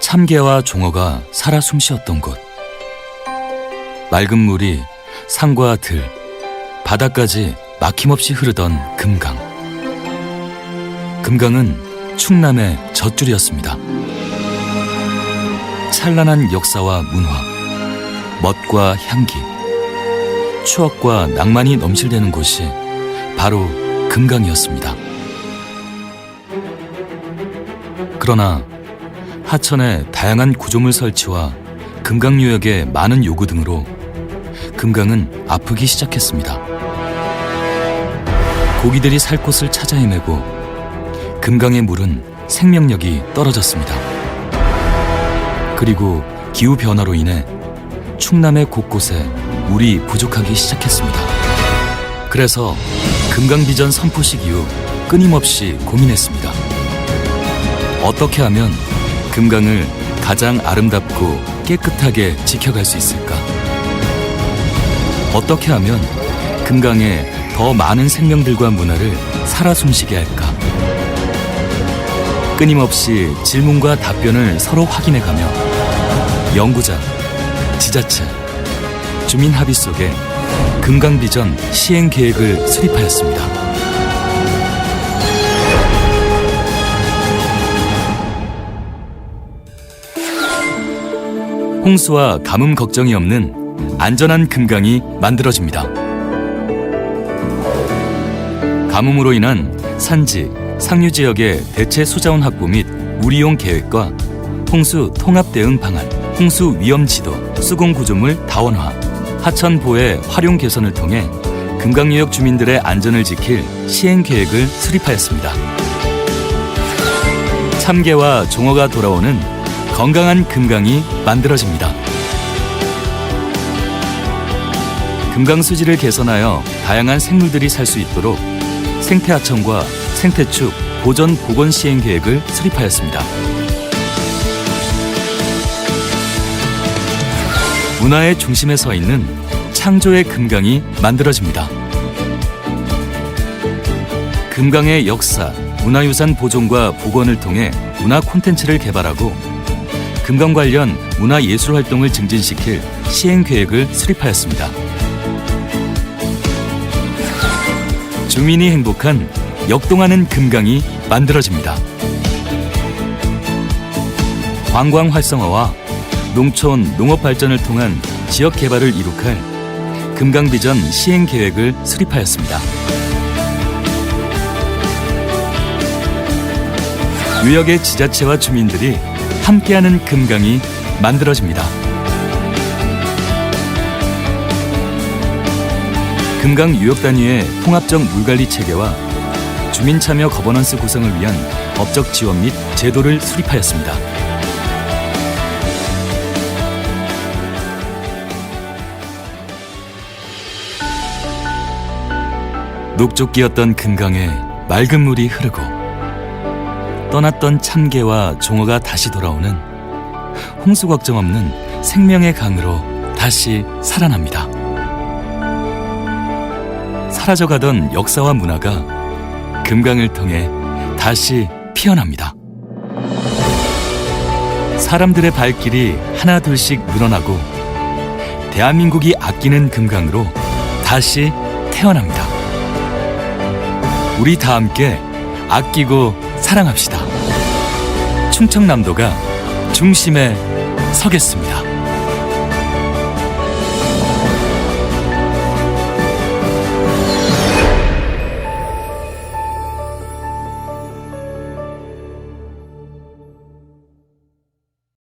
참개와 종어가 살아 숨쉬었던 곳. 맑은 물이 산과 들, 바다까지 막힘없이 흐르던 금강. 금강은 충남의 젖줄이었습니다. 찬란한 역사와 문화, 멋과 향기, 추억과 낭만이 넘실대는 곳이 바로 금강이었습니다. 그러나 하천의 다양한 구조물 설치와 금강유역의 많은 요구 등으로 금강은 아프기 시작했습니다. 고기들이 살 곳을 찾아 헤매고 금강의 물은 생명력이 떨어졌습니다. 그리고 기후 변화로 인해 충남의 곳곳에 물이 부족하기 시작했습니다. 그래서 금강 비전 선포식 이후 끊임없이 고민했습니다. 어떻게 하면 금강을 가장 아름답고 깨끗하게 지켜갈 수 있을까? 어떻게 하면 금강에 더 많은 생명들과 문화를 살아 숨쉬게 할까? 끊임없이 질문과 답변을 서로 확인해가며 연구자, 지자체, 주민 합의 속에 금강 비전 시행 계획을 수립하였습니다. 홍수와 가뭄 걱정이 없는 안전한 금강이 만들어집니다. 가뭄으로 인한 산지, 상류 지역의 대체 수자원 확보 및 물이용 계획과 홍수 통합 대응 방안, 홍수 위험 지도, 수공 구조물 다원화, 하천 보의 활용 개선을 통해 금강유역 주민들의 안전을 지킬 시행 계획을 수립하였습니다. 참개와 종어가 돌아오는 건강한 금강이 만들어집니다. 금강 수질을 개선하여 다양한 생물들이 살 수 있도록 생태하천과 생태축 보전 복원 시행 계획을 수립하였습니다. 문화의 중심에 서 있는 창조의 금강이 만들어집니다. 금강의 역사, 문화유산 보존과 복원을 통해 문화 콘텐츠를 개발하고 금강 관련 문화예술 활동을 증진시킬 시행 계획을 수립하였습니다. 주민이 행복한 역동하는 금강이 만들어집니다. 관광 활성화와 농촌 농업 발전을 통한 지역 개발을 이룩할 금강 비전 시행 계획을 수립하였습니다. 유역의 지자체와 주민들이 함께하는 금강이 만들어집니다. 금강 유역 단위의 통합적 물관리 체계와 주민 참여 거버넌스 구성을 위한 법적 지원 및 제도를 수립하였습니다. 녹조끼였던 금강에 맑은 물이 흐르고 떠났던 참개와 종어가 다시 돌아오는 홍수 걱정 없는 생명의 강으로 다시 살아납니다. 사라져가던 역사와 문화가 금강을 통해 다시 피어납니다. 사람들의 발길이 하나 둘씩 늘어나고 대한민국이 아끼는 금강으로 다시 태어납니다. 우리 다 함께 아끼고 사랑합시다. 충청남도가 중심에 서겠습니다.